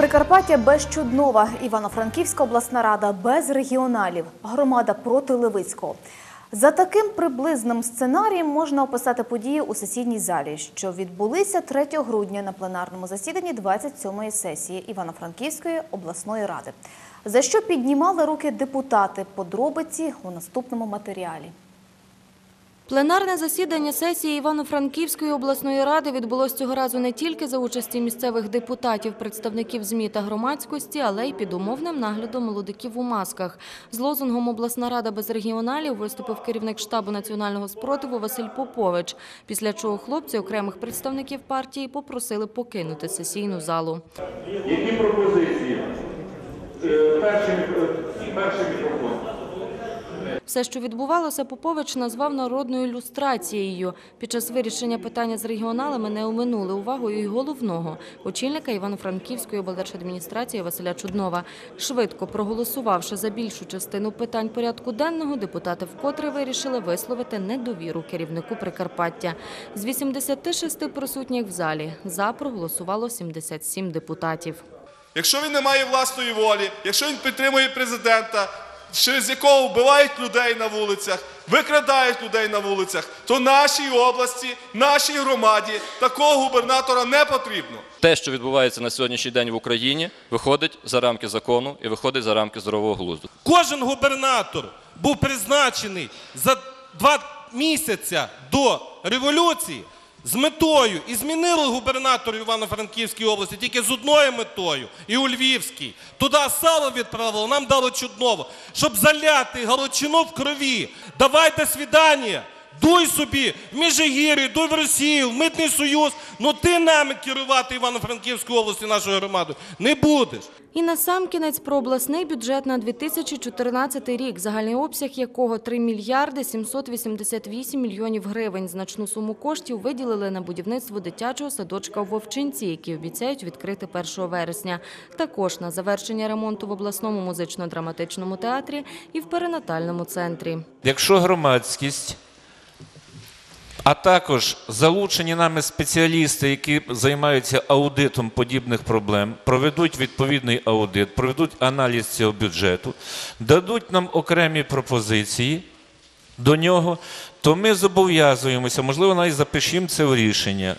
Прикарпаття без Чуднова, Івано-Франківська обласна рада без регіоналів, громада проти Левицького. За таким приблизним сценарієм можна описати події у сесійній залі, що відбулися 3 грудня на пленарному засіданні 27-ї сесії Івано-Франківської обласної ради. За що піднімали руки депутати? Подробиці у наступному матеріалі. Пленарне засідання сесії Івано-Франківської обласної ради відбулось цього разу не тільки за участі місцевих депутатів, представників ЗМІ та громадськості, але й під умовним наглядом молодиків у масках. З лозунгом «Обласна рада без регіоналів» виступив керівник штабу національного спротиву Василь Попович, після чого хлопці окремих представників партії попросили покинути сесійну залу. Які пропозиції? Е, Перший, мікрофон. Все, що відбувалося, Попович назвав народною люстрацією. Під час вирішення питання з регіоналами не оминули увагою і головного – очільника Івано-Франківської облдержадміністрації Василя Чуднова. Швидко проголосувавши за більшу частину питань порядку денного, депутати вкотре вирішили висловити недовіру керівнику Прикарпаття. З 86 присутніх в залі «за» проголосувало 77 депутатів. Якщо він не має власної волі, якщо він підтримує президента, через якого вбивають людей на вулицях, викрадають людей на вулицях, то нашій області, нашій громаді такого губернатора не потрібно. Те, що відбувається на сьогоднішній день в Україні, виходить за рамки закону і виходить за рамки здорового глузду. Кожен губернатор був призначений за два місяця до революції з метою і змінили губернаторів Івано-Франківської області тільки з одною метою, і у Львівській. Туди сало відправили, нам дали чудново, щоб заляти Галичину в крові. Давайте свідання. Дуй собі в Міжгір'ї, дуй в Росію, в Митний Союз. Ну ти нами керувати Івано-Франківською областю, нашою громадою, не будеш. І насамкінець про обласний бюджет на 2014 рік, загальний обсяг якого 3 мільярди 788 мільйонів гривень. Значну суму коштів виділили на будівництво дитячого садочка у Вовчинці, який обіцяють відкрити 1 вересня. Також на завершення ремонту в обласному музично-драматичному театрі і в перинатальному центрі. Якщо громадськість, а також залучені нами спеціалісти, які займаються аудитом подібних проблем, проведуть відповідний аудит, проведуть аналіз цього бюджету, дадуть нам окремі пропозиції до нього, то ми зобов'язуємося, можливо, навіть запишімо це в рішення.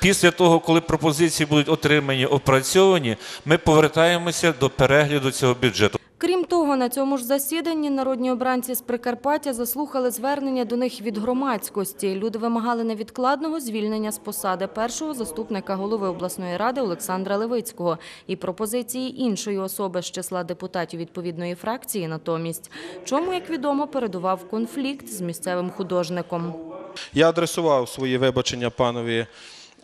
Після того, коли пропозиції будуть отримані, опрацьовані, ми повертаємося до перегляду цього бюджету. Крім того, на цьому ж засіданні народні обранці з Прикарпаття заслухали звернення до них від громадськості. Люди вимагали невідкладного звільнення з посади першого заступника голови обласної ради Олександра Левицького і пропозиції іншої особи з числа депутатів відповідної фракції натомість. Чому, як відомо, передував конфлікт з місцевим художником. Я адресував свої вибачення панові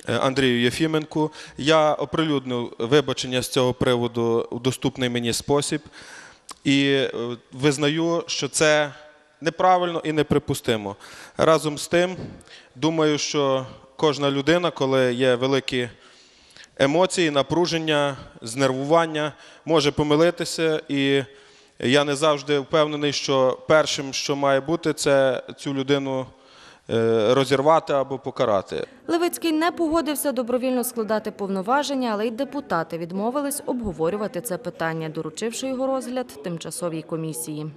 е, Андрію Єфіменку. Я оприлюднив вибачення з цього приводу у доступний мені спосіб і е, визнаю, що це неправильно і неприпустимо. Разом з тим, думаю, що кожна людина, коли є великі емоції, напруження, знервування, може помилитися. І я не завжди впевнений, що першим, що має бути, це цю людину розірвати або покарати. Левицький не погодився добровільно складати повноваження, але й депутати відмовились обговорювати це питання, доручивши його розгляд тимчасовій комісії.